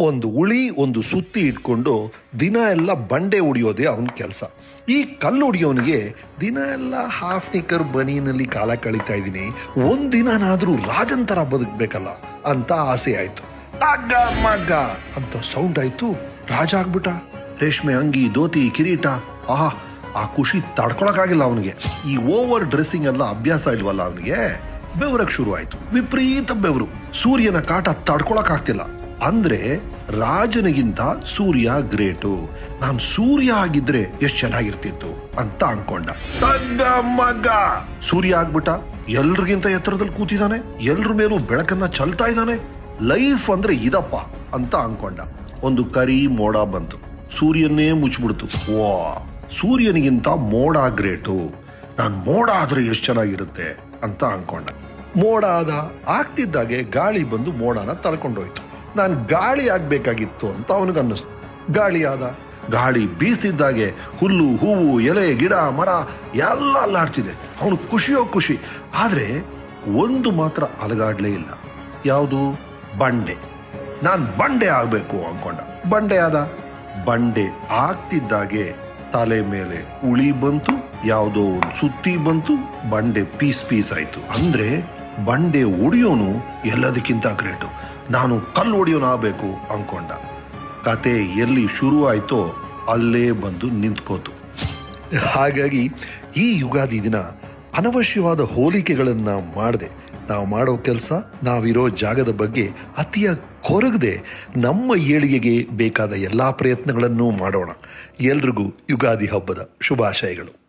ಒಂದು ಉಳಿ, ಒಂದು ಸುತ್ತಿ ಇಟ್ಕೊಂಡು ದಿನ ಎಲ್ಲ ಬಂಡೆ ಉಡಿಯೋದೇ ಅವನ ಕೆಲಸ. ಈ ಕಲ್ಲು ಹೊಡಿಯೋನಿಗೆ ದಿನ ಎಲ್ಲ ಹಾಫ್ ನಿಕರ್ ಬನಿನಲ್ಲಿ ಕಾಲ ಕಳೀತಾ ಇದ್ದೀನಿ. ಒಂದಿನಾದ್ರೂ ರಾಜನ್ ಥರ ಬದುಕಬೇಕಲ್ಲ ಅಂತ ಆಸೆ ಆಯಿತು. ಅಗ್ಗ, ಮಗ್ಗ! ಅಂತ ಸೌಂಡ್ ಆಯಿತು. ರಾಜ ಆಗ್ಬಿಟ್ಟ. ರೇಷ್ಮೆ ಅಂಗಿ, ಧೋತಿ, ಕಿರೀಟ. ಆಹಾ, ಆ ಖುಷಿ ತಡ್ಕೊಳಕ್ಕಾಗಿಲ್ಲ ಅವನಿಗೆ. ಈ ಓವರ್ ಡ್ರೆಸ್ಸಿಂಗ್ ಎಲ್ಲ ಅಭ್ಯಾಸ ಇಲ್ವಲ್ಲ ಅವನಿಗೆ? ಬೆವರಕ್ಕೆ ಶುರು ಆಯಿತು. ವಿಪರೀತ ಬೆವರು. ಸೂರ್ಯನ ಕಾಟ ತಡ್ಕೊಳಕ್ ಆಗ್ತಿಲ್ಲ ಅಂದ್ರೆ ರಾಜನಿಗಿಂತ ಸೂರ್ಯ ಗ್ರೇಟು. ನಾನು ಸೂರ್ಯ ಆಗಿದ್ರೆ ಎಷ್ಟು ಚೆನ್ನಾಗಿರ್ತಿತ್ತು ಅಂತ ಅನ್ಕೊಂಡ. ತಂಗ ಮಗ. ಸೂರ್ಯ ಆಗ್ಬಿಟ್ಟ. ಎಲ್ರಿಗಿಂತ ಎತ್ತರದಲ್ಲಿ ಕೂತಿದ್ದಾನೆ ಎಲ್ರ ಮೇಲೂ ಬೆಳಕನ್ನ ಚಲ್ತಾ ಇದ್ದಾನೆ ಲೈಫ್ ಅಂದ್ರೆ ಇದಪ್ಪ ಅಂತ ಅನ್ಕೊಂಡ. ಒಂದು ಕರಿ ಮೋಡ ಬಂತು. ಸೂರ್ಯನ್ನೇ ಮುಚ್ಚಿಬಿಡ್ತು ವಾ ಸೂರ್ಯನಿಗಿಂತ ಮೋಡ ಗ್ರೇಟು. ನಾನು ಮೋಡ ಆದ್ರೆ ಎಷ್ಟು ಚೆನ್ನಾಗಿರುತ್ತೆ ಅಂತ ಅನ್ಕೊಂಡ. ಮೋಡ ಆದ ಆಗ್ತಿದ್ದಾಗೆ ಗಾಳಿ ಬಂದು ಮೋಡನ ತಳ್ಕೊಂಡೋಯ್ತು. ನಾನು ಗಾಳಿ ಆಗ್ಬೇಕಾಗಿತ್ತು ಅಂತ ಅವನಿಗನ್ನಿಸ್ತು. ಗಾಳಿ ಆದ ಗಾಳಿ ಬೀಸ್ತಿದ್ದಾಗೆ ಹುಲ್ಲು, ಹೂವು, ಎಲೆ, ಗಿಡ, ಮರ ಎಲ್ಲ ಅಲ್ಲಾಡ್ತಿದೆ. ಅವನು ಖುಷಿಯೋ ಖುಷಿ. ಆದರೆ ಒಂದು ಮಾತ್ರ ಅಲಗಾಡ್ಲೇ ಇಲ್ಲ. ಯಾವುದು? ಬಂಡೆ. ನಾನು ಬಂಡೆ ಆಗಬೇಕು ಅಂದ್ಕೊಂಡ ಬಂಡೆ ಆದ ಬಂಡೆ ಆಗ್ತಿದ್ದಾಗೆ ತಲೆ ಮೇಲೆ ಉಳಿ ಬಂತು, ಯಾವುದೋ ಒಂದು ಸುತ್ತಿ ಬಂತು, ಬಂಡೆ ಪೀಸ್ ಪೀಸ್ ಆಯಿತು. ಅಂದರೆ ಬಂಡೆ ಒಡೆಯೋನು ಎಲ್ಲದಕ್ಕಿಂತ ಗ್ರೇಟು. ನಾನು ಕಲ್ಲು ಒಡಿಯೋನು ಅಂದ್ಕೊಂಡ ಕತೆ ಎಲ್ಲಿ ಶುರು ಆಯ್ತೋ ಅಲ್ಲೇ ಬಂದು ನಿಂತ್ಕೋತು. ಹಾಗಾಗಿ ಈ ಯುಗಾದಿ ದಿನ ಅನವಶ್ಯವಾದ ಹೋಲಿಕೆಗಳನ್ನು ಮಾಡದೆ. ನಾವು ಮಾಡೋ ಕೆಲಸ, ನಾವಿರೋ ಜಾಗದ ಬಗ್ಗೆ ಅತಿಯ ಕೊರಗದೆ ನಮ್ಮ ಏಳಿಗೆಗೆ ಬೇಕಾದ ಎಲ್ಲ ಪ್ರಯತ್ನಗಳನ್ನು ಮಾಡೋಣ. ಎಲ್ರಿಗೂ ಯುಗಾದಿ ಹಬ್ಬದ ಶುಭಾಶಯಗಳು.